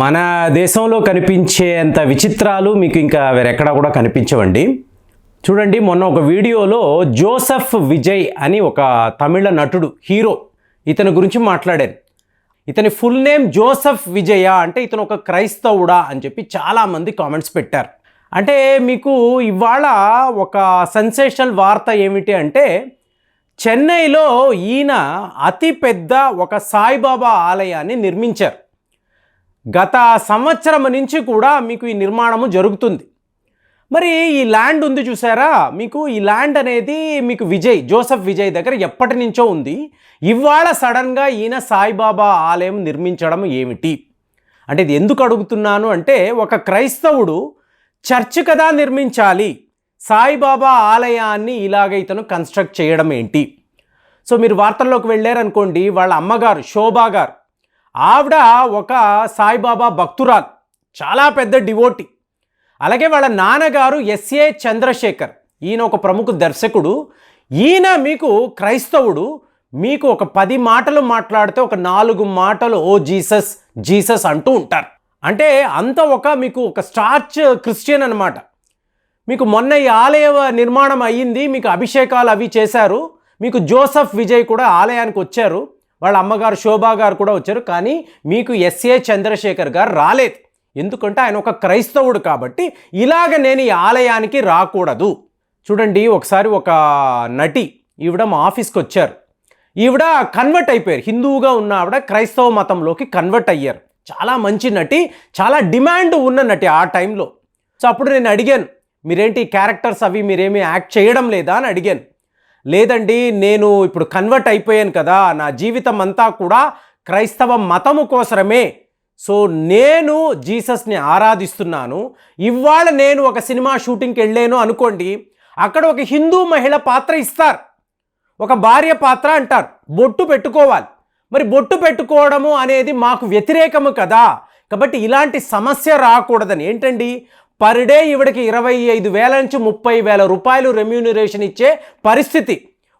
మన దేశంలో కనిపించేంత విచిత్రాలు మీకు ఇంకా వేరెక్కడా కూడా కనిపించవండి. చూడండి మొన్న ఒక వీడియోలో జోసెఫ్ విజయ్ అని ఒక తమిళ నటుడు హీరో ఇతని గురించి మాట్లాడాను ఇతని ఫుల్ నేమ్ జోసఫ్ విజయ అంటే ఇతను ఒక క్రైస్తవుడా అని చెప్పి చాలామంది కామెంట్స్ పెట్టారు. అంటే మీకు ఇవాళ ఒక సెన్సేషనల్ వార్త ఏమిటి అంటే చెన్నైలో ఈయన అతిపెద్ద ఒక సాయిబాబా ఆలయాన్ని నిర్మించారు. గత సంవత్సరం నుంచి కూడా మీకు ఈ నిర్మాణము జరుగుతుంది. మరి ఈ ల్యాండ్ ఉంది చూసారా? మీకు ఈ ల్యాండ్ అనేది మీకు విజయ్ జోసఫ్ విజయ్ దగ్గర ఎప్పటి నుంచో ఉంది. ఇవాళ సడన్గా ఈయన సాయిబాబా ఆలయం నిర్మించడం ఏమిటి? అంటే ఇది ఎందుకు అడుగుతున్నాను అంటే ఒక క్రైస్తవుడు చర్చ్ కదా నిర్మించాలి సాయిబాబా ఆలయాన్ని ఇలాగ ఇతను కన్స్ట్రక్ట్ చేయడం ఏంటి? సో మీరు వార్తల్లోకి వెళ్ళారనుకోండి వాళ్ళ అమ్మగారు శోభా గారు ఆవిడ ఒక సాయిబాబా భక్తురాలు చాలా పెద్ద డివోటి. అలాగే వాళ్ళ నాన్నగారు ఎస్ఏ చంద్రశేఖర్ ఈయన ఒక ప్రముఖ దర్శకుడు. ఈయన మీకు క్రైస్తవుడు మీకు ఒక పది మాటలు మాట్లాడితే ఒక నాలుగు మాటలు ఓ జీసస్ జీసస్ అంటూ ఉంటారు. అంటే అంత ఒక మీకు ఒక స్టార్చ్ క్రిస్టియన్ అనమాట మీకు మొన్న ఈ ఆలయ నిర్మాణం అయ్యింది మీకు అభిషేకాలు అవి చేశారు మీకు జోసఫ్ విజయ్ కూడా ఆలయానికి వచ్చారు. వాళ్ళ అమ్మగారు శోభా గారు కూడా వచ్చారు. కానీ మీకు ఎస్ఏ చంద్రశేఖర్ గారు రాలేదు. ఎందుకంటే ఆయన ఒక క్రైస్తవుడు కాబట్టి ఇలాగ నేను ఈ ఆలయానికి రాకూడదు. చూడండి ఒకసారి ఒక నటి ఈవిడ మా ఆఫీస్కి వచ్చారు. ఈవిడ కన్వర్ట్ అయిపోయారు. హిందువుగా ఉన్న ఆవిడ క్రైస్తవ మతంలోకి కన్వర్ట్ అయ్యారు. చాలా మంచి నటి చాలా డిమాండ్ ఉన్న నటి ఆ టైంలో. సో అప్పుడు నేను అడిగాను మీరేంటి క్యారెక్టర్స్ అవి మీరేమీ యాక్ట్ చేయడం లేదా? అని అడిగాను. లేదండి నేను ఇప్పుడు కన్వర్ట్ అయిపోయాను కదా నా జీవితం అంతా కూడా క్రైస్తవ మతము కోసరమే. సో నేను జీసస్ని ఆరాధిస్తున్నాను. ఇవాళ నేను ఒక సినిమా షూటింగ్కి వెళ్ళాను అనుకోండి అక్కడ ఒక హిందూ మహిళ పాత్ర ఇస్తారు. ఒక భార్య పాత్ర అంటారు. బొట్టు పెట్టుకోవాలి. మరి బొట్టు పెట్టుకోవడము అనేది మాకు వ్యతిరేకము కదా. కాబట్టి ఇలాంటి సమస్య రాకూడదని. ఏంటండి? పర్ డే ఈవిడకి ఇరవై ఐదు వేల నుంచి ముప్పై వేల రూపాయలు రెమ్యూనరేషన్ ఇచ్చే పరిస్థితి.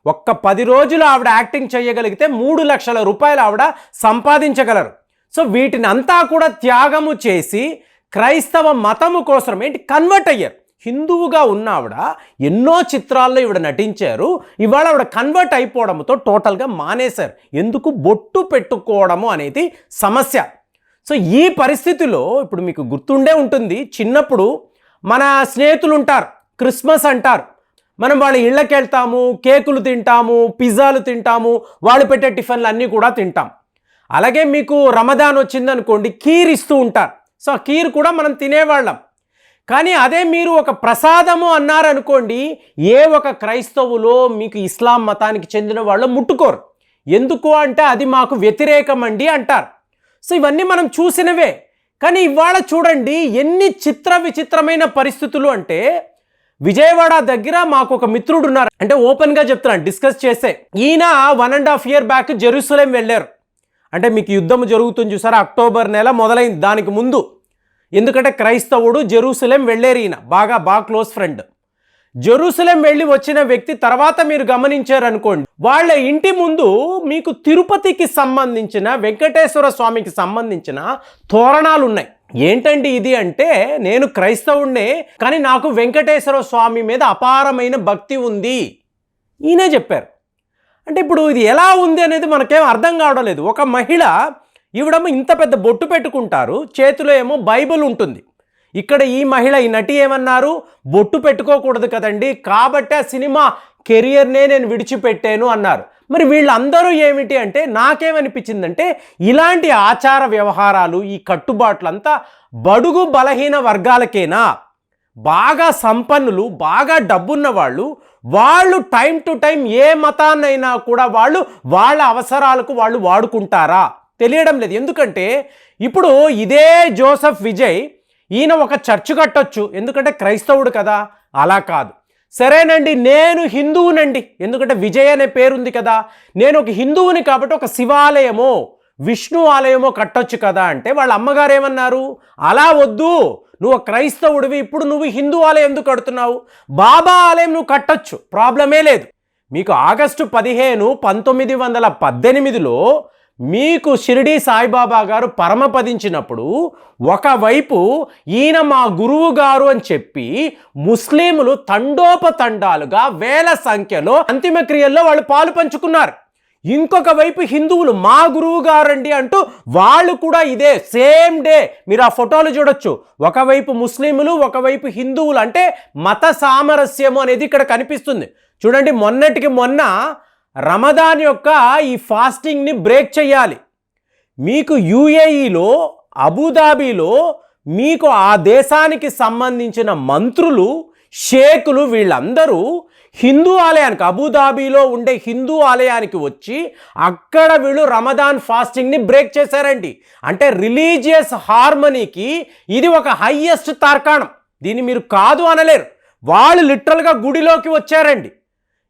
ఒక్క పది రోజులు ఆవిడ యాక్టింగ్ చేయగలిగితే మూడు లక్షల రూపాయలు ఆవిడ సంపాదించగలరు. సో వీటిని అంతా కూడా త్యాగము చేసి క్రైస్తవ మతము కోసం ఏంటి కన్వర్ట్ అయ్యారు. హిందువుగా ఉన్న ఆవిడ ఎన్నో చిత్రాల్లో ఈవిడ నటించారు. ఇవాళ ఆవిడ కన్వర్ట్ అయిపోవడంతో టోటల్గా మానేశారు. ఎందుకు బొట్టు పెట్టుకోవడము అనేది సమస్య. సో ఈ పరిస్థితిలో ఇప్పుడు మీకు గుర్తుండే ఉంటుంది చిన్నప్పుడు మన స్నేహితులు ఉంటారు క్రిస్మస్ అంటారు. మనం వాళ్ళ ఇళ్ళకి వెళ్తాము కేకులు తింటాము పిజ్జాలు తింటాము వాళ్ళు పెట్టే టిఫిన్లు అన్నీ కూడా తింటాం. అలాగే మీకు రమదాన్ వచ్చిందనుకోండి కీర్ ఇస్తూ ఉంటారు. సో ఆ కీర్ కూడా మనం తినేవాళ్ళం. కానీ అదే మీరు ఒక ప్రసాదము అన్నారనుకోండి ఏ ఒక క్రైస్తవులో మీకు ఇస్లాం మతానికి చెందిన వాళ్ళు ముట్టుకోరు. ఎందుకు అంటే అది మాకు వ్యతిరేకం అండి అంటారు. సో ఇవన్నీ మనం చూసినవే. కానీ ఇవాళ చూడండి ఎన్ని చిత్ర విచిత్రమైన పరిస్థితులు అంటే విజయవాడ దగ్గర మాకు ఒక మిత్రుడు ఉన్నారు అంటే ఓపెన్గా చెప్తున్నాను డిస్కస్ చేసే. ఈయన one and half year back Jerusalem వెళ్ళారు. అంటే మీకు యుద్ధం జరుగుతుంది చూసారా అక్టోబర్ నెల మొదలైంది దానికి ముందు. ఎందుకంటే క్రైస్తవుడు జెరూసలేం వెళ్ళారు ఈయన బాగా బాగా క్లోజ్ ఫ్రెండ్. జెరూసలేం వెళ్ళి వచ్చిన వ్యక్తి తర్వాత మీరు గమనించారనుకోండి వాళ్ళ ఇంటి ముందు మీకు తిరుపతికి సంబంధించిన వెంకటేశ్వర స్వామికి సంబంధించిన తోరణాలు ఉన్నాయి ఏంటండి ఇది అంటే నేను క్రైస్తవుణ్ణే కానీ నాకు వెంకటేశ్వర స్వామి మీద అపారమైన భక్తి ఉంది. ఈయనే చెప్పారు. అంటే ఇప్పుడు ఇది ఎలా ఉంది అనేది మనకేం అర్థం కావడం లేదు. ఒక మహిళ ఈవిడేమో ఇంత పెద్ద బొట్టు పెట్టుకుంటారు చేతిలో ఏమో బైబిల్ ఉంటుంది. ఇక్కడ ఈ మహిళ ఈ నటి ఏమన్నారు? బొట్టు పెట్టుకోకూడదు కదండి. కాబట్టి ఆ సినిమా కెరియర్నే నేను విడిచిపెట్టాను అన్నారు. మరి వీళ్ళందరూ ఏమిటి అంటే నాకేమనిపించిందంటే ఇలాంటి ఆచార వ్యవహారాలు ఈ కట్టుబాట్లంతా బడుగు బలహీన వర్గాలకేనా? బాగా సంపన్నులు బాగా డబ్బున్న వాళ్ళు వాళ్ళు టైం టు టైం ఏ మతాన్నైనా కూడా వాళ్ళు వాళ్ళ అవసరాలకు వాళ్ళు వాడుకుంటారా? తెలియడం లేదు. ఎందుకంటే ఇప్పుడు ఇదే జోసఫ్ విజయ్ ఈయన ఒక చర్చ్ కట్టొచ్చు. ఎందుకంటే క్రైస్తవుడు కదా. అలా కాదు. సరేనండి నేను హిందువునండి. ఎందుకంటే విజయ్ అనే పేరుంది కదా. నేను ఒక హిందువుని కాబట్టి ఒక శివాలయమో విష్ణు ఆలయమో కట్టొచ్చు కదా అంటే వాళ్ళ అమ్మగారు ఏమన్నారు? అలా వద్దు. నువ్వు క్రైస్తవుడివి. ఇప్పుడు నువ్వు హిందూ ఆలయం ఎందుకు కడుతున్నావు? బాబా ఆలయం నువ్వు కట్టొచ్చు. ప్రాబ్లమే లేదు. మీకు ఆగస్టు పదిహేను పంతొమ్మిది వందల పద్దెనిమిదిలో మీకు షిరిడి సాయిబాబా గారు పరమపదించినప్పుడు ఒకవైపు ఈయన మా గురువు గారు అని చెప్పి ముస్లింలు తండోపతండాలుగా వేల సంఖ్యలో అంతిమ క్రియల్లో వాళ్ళు పాలు పంచుకున్నారు. ఇంకొక వైపు హిందువులు మా గురువు గారండి అంటూ వాళ్ళు కూడా ఇదే సేమ్ డే మీరు ఆ ఫోటోలు చూడొచ్చు. ఒకవైపు ముస్లింలు ఒకవైపు హిందువులు అంటే మత సామరస్యము అనేది ఇక్కడ కనిపిస్తుంది. చూడండి మొన్నటికి మొన్న రమదాన్ యొక్క ఈ ఫాస్టింగ్ని బ్రేక్ చేయాలి. మీకు యుఏఈలో అబుదాబీలో మీకు ఆ దేశానికి సంబంధించిన మంత్రులు షేకులు వీళ్ళందరూ హిందూ ఆలయానికి అబుదాబీలో ఉండే హిందూ ఆలయానికి వచ్చి అక్కడ వీళ్ళు రమదాన్ ఫాస్టింగ్ని బ్రేక్ చేశారండి. అంటే రిలీజియస్ హార్మనీకి ఇది ఒక హయ్యెస్ట్ తార్కాణం. దీన్ని మీరు కాదు అనలేరు. వాళ్ళు లిటరల్గా గుడిలోకి వచ్చారండి.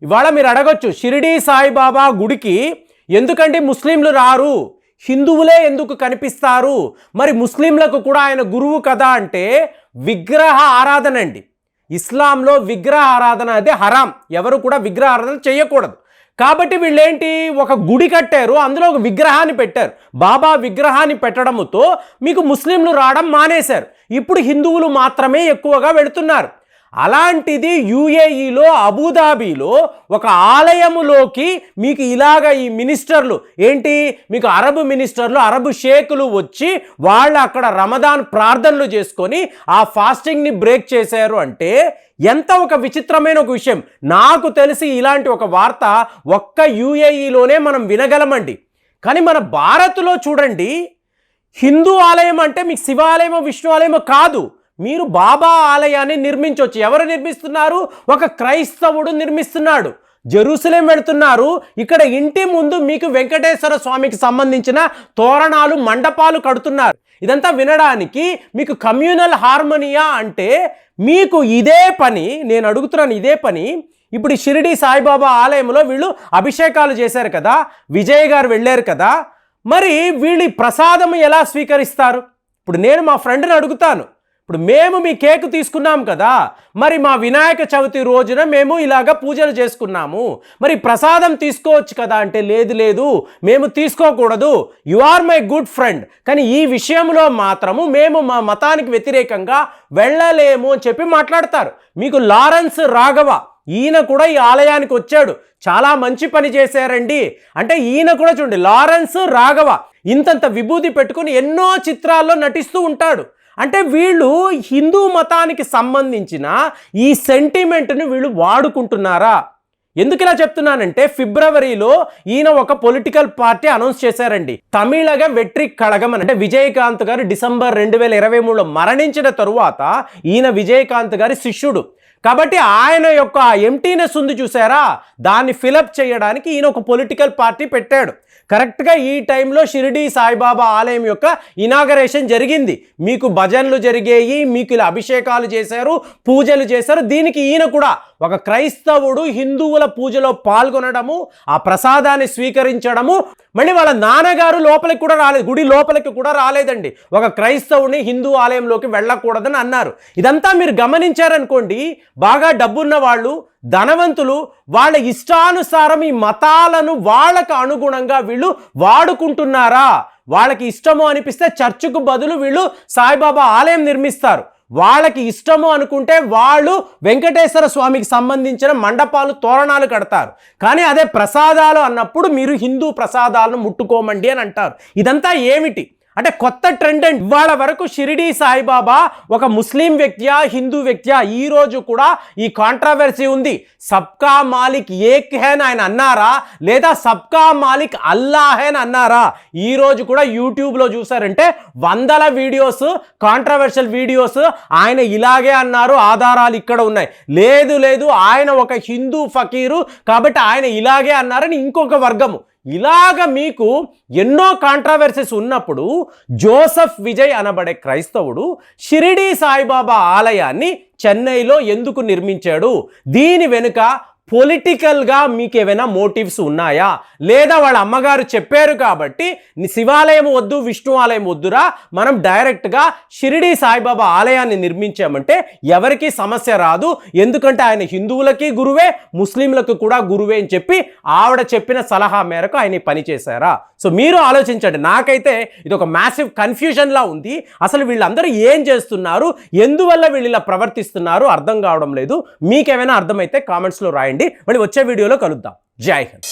ఇవాళ మీరు అడగొచ్చు షిరిడీ సాయిబాబా గుడికి ఎందుకంటే ముస్లింలు రారు? హిందువులే ఎందుకు కనిపిస్తారు? మరి ముస్లింలకు కూడా ఆయన గురువు కదా అంటే విగ్రహ ఆరాధన అండి. ఇస్లాంలో విగ్రహ ఆరాధన అదే హరాం. ఎవరు కూడా విగ్రహ ఆరాధన చేయకూడదు. కాబట్టి వీళ్ళేంటి? ఒక గుడి కట్టారు అందులో ఒక విగ్రహాన్ని పెట్టారు. బాబా విగ్రహాన్ని పెట్టడంతో మీకు ముస్లింలు రావడం మానేశారు. ఇప్పుడు హిందువులు మాత్రమే ఎక్కువగా వెళుతున్నారు. అలాంటిది యుఏఈలో అబుదాబీలో ఒక ఆలయములోకి మీకు ఇలాగ ఈ మినిస్టర్లు ఏంటి? మీకు అరబ్ మినిస్టర్లు అరబ్ షేకులు వచ్చి వాళ్ళు అక్కడ రమదాన్ ప్రార్థనలు చేసుకొని ఆ ఫాస్టింగ్ని బ్రేక్ చేశారు అంటే ఎంత ఒక విచిత్రమైన ఒక విషయం. నాకు తెలిసి ఇలాంటి ఒక వార్త ఒక్క యుఏఈలోనే మనం వినగలమండి. కానీ మన భారత్లో చూడండి హిందూ ఆలయం అంటే మీకు శివాలయమో విష్ణు ఆలయమో కాదు. మీరు బాబా ఆలయాన్ని నిర్మించవచ్చు ఎవరు నిర్మిస్తున్నారు? ఒక క్రైస్తవుడు నిర్మిస్తున్నాడు. జెరూసలేం వెళుతున్నారు. ఇక్కడ ఇంటి ముందు మీకు వెంకటేశ్వర స్వామికి సంబంధించిన తోరణాలు మండపాలు కడుతున్నారు. ఇదంతా వినడానికి మీకు కమ్యూనల్ హార్మోనియా అంటే మీకు ఇదే పని నేను అడుగుతున్నాను ఇదే పని. ఇప్పుడు షిరిడి సాయిబాబా ఆలయంలో వీళ్ళు అభిషేకాలు చేశారు కదా విజయ్ గారు వెళ్ళారు కదా మరి వీళ్ళు ప్రసాదం ఎలా స్వీకరిస్తారు? ఇప్పుడు నేను మా ఫ్రెండ్ని అడుగుతాను. ఇప్పుడు మేము మీ కేక్ తీసుకున్నాం కదా మరి మా వినాయక చవితి రోజున మేము ఇలాగ పూజలు చేసుకున్నాము. మరి ప్రసాదం తీసుకోవచ్చు కదా అంటే లేదు లేదు మేము తీసుకోకూడదు. You are my good friend కానీ ఈ విషయంలో మాత్రము మేము మా మతానికి వ్యతిరేకంగా వెళ్ళలేము అని చెప్పి మాట్లాడతారు. మీకు లారెన్స్ రాఘవ ఈయన కూడా ఈ ఆలయానికి వచ్చాడు. చాలా మంచి పని చేశారండి. అంటే ఈయన కూడా చూడండి లారెన్స్ రాఘవ ఇంతంత విభూతి పెట్టుకుని ఎన్నో చిత్రాల్లో నటిస్తూ ఉంటాడు. అంటే వీళ్ళు హిందూ మతానికి సంబంధించిన ఈ సెంటిమెంట్ని వీళ్ళు వాడుకుంటున్నారా? ఎందుకు ఇలా చెప్తున్నానంటే ఫిబ్రవరిలో ఈయన ఒక పొలిటికల్ పార్టీ అనౌన్స్ చేశారండి. తమిళగా వెట్రి కళగం అంటే విజయకాంత్ గారు డిసెంబర్ రెండు వేల ఇరవై మూడులో మరణించిన తరువాత ఈయన విజయకాంత్ గారి శిష్యుడు. కాబట్టి ఆయన యొక్క ఎంటీనెస్ ఉంది చూసారా? దాన్ని ఫిలప్ చేయడానికి ఈయన ఒక పొలిటికల్ పార్టీ పెట్టాడు. కరెక్ట్గా ఈ టైంలో షిరిడి సాయిబాబా ఆలయం యొక్క ఇనాగరేషన్ జరిగింది. మీకు భజనలు జరిగాయి మీకు ఇలా అభిషేకాలు చేశారు పూజలు చేశారు. దీనికి ఈయన కూడా ఒక క్రైస్తవుడు హిందువుల పూజలో పాల్గొనడము ఆ ప్రసాదాన్ని స్వీకరించడము మళ్ళీ వాళ్ళ నాన్నగారు లోపలికి కూడా రాలేదు గుడి లోపలికి కూడా రాలేదండి. ఒక క్రైస్తవుని హిందూ ఆలయంలోకి వెళ్ళకూడదని అన్నారు. ఇదంతా మీరు గమనించారనుకోండి బాగా డబ్బున్న వాళ్ళు ధనవంతులు వాళ్ళ ఇష్టానుసారం ఈ మతాలను వాళ్ళకు అనుగుణంగా వీళ్ళు వాడుకుంటున్నారా? వాళ్ళకి ఇష్టము అనిపిస్తే చర్చుకు బదులు వీళ్ళు సాయిబాబా ఆలయం నిర్మిస్తారు. వాళ్ళకి ఇష్టము అనుకుంటే వాళ్ళు వెంకటేశ్వర స్వామికి సంబంధించిన మండపాలు తోరణాలు కడతారు. కానీ అదే ప్రసాదాలు అన్నప్పుడు మీరు హిందూ ప్రసాదాలను ముట్టుకోమండి అని అంటారు. ఇదంతా ఏమిటి? అంటే కొత్త ట్రెండ్ అండ్ ఇవాళ వరకు షిరిడి సాయిబాబా ఒక ముస్లిం వ్యక్తియా హిందూ వ్యక్తియా ఈ రోజు కూడా ఈ కాంట్రవర్సీ ఉంది. సబ్కా మాలిక్ ఏక్ హేన్ ఆయన అన్నారా? లేదా సబ్కా మాలిక్ అల్లాహేన్ అన్నారా? ఈ రోజు కూడా యూట్యూబ్లో చూసారంటే వందల వీడియోస్ కాంట్రవర్షియల్ వీడియోస్ ఆయన ఇలాగే అన్నారు ఆధారాలు ఇక్కడ ఉన్నాయి. లేదు లేదు ఆయన ఒక హిందూ ఫకీరు కాబట్టి ఆయన ఇలాగే అన్నారని ఇంకొక వర్గము. ఇలాగ మీకు ఎన్నో కాంట్రవర్సీస్ ఉన్నప్పుడు జోసఫ్ విజయ్ అనబడే క్రైస్తవుడు షిరిడీ సాయిబాబా ఆలయాన్ని చెన్నైలో ఎందుకు నిర్మించాడు? దీని వెనుక పొలిటికల్గా మీకు ఏమైనా మోటివ్స్ ఉన్నాయా? లేదా వాళ్ళ అమ్మగారు చెప్పారు కాబట్టి శివాలయం వద్దు విష్ణు ఆలయం వద్దురా మనం డైరెక్ట్గా షిరిడి సాయిబాబా ఆలయాన్ని నిర్మించామంటే ఎవరికి సమస్య రాదు. ఎందుకంటే ఆయన హిందువులకి గురువే ముస్లింలకు కూడా గురువే అని చెప్పి ఆవిడ చెప్పిన సలహా మేరకు ఆయన పనిచేశారా పని చేశారా? సో మీరు ఆలోచించండి. నాకైతే ఇది ఒక మ్యాసివ్ కన్ఫ్యూజన్లా ఉంది. అసలు వీళ్ళందరూ ఏం చేస్తున్నారు? ఎందువల్ల వీళ్ళు ఇలా ప్రవర్తిస్తున్నారు? అర్థం కావడం లేదు. మీకేమైనా అర్థమైతే కామెంట్స్లో రాయండి. మళ్ళీ వచ్చే వీడియోలో కలుద్దాం. జై హింద్.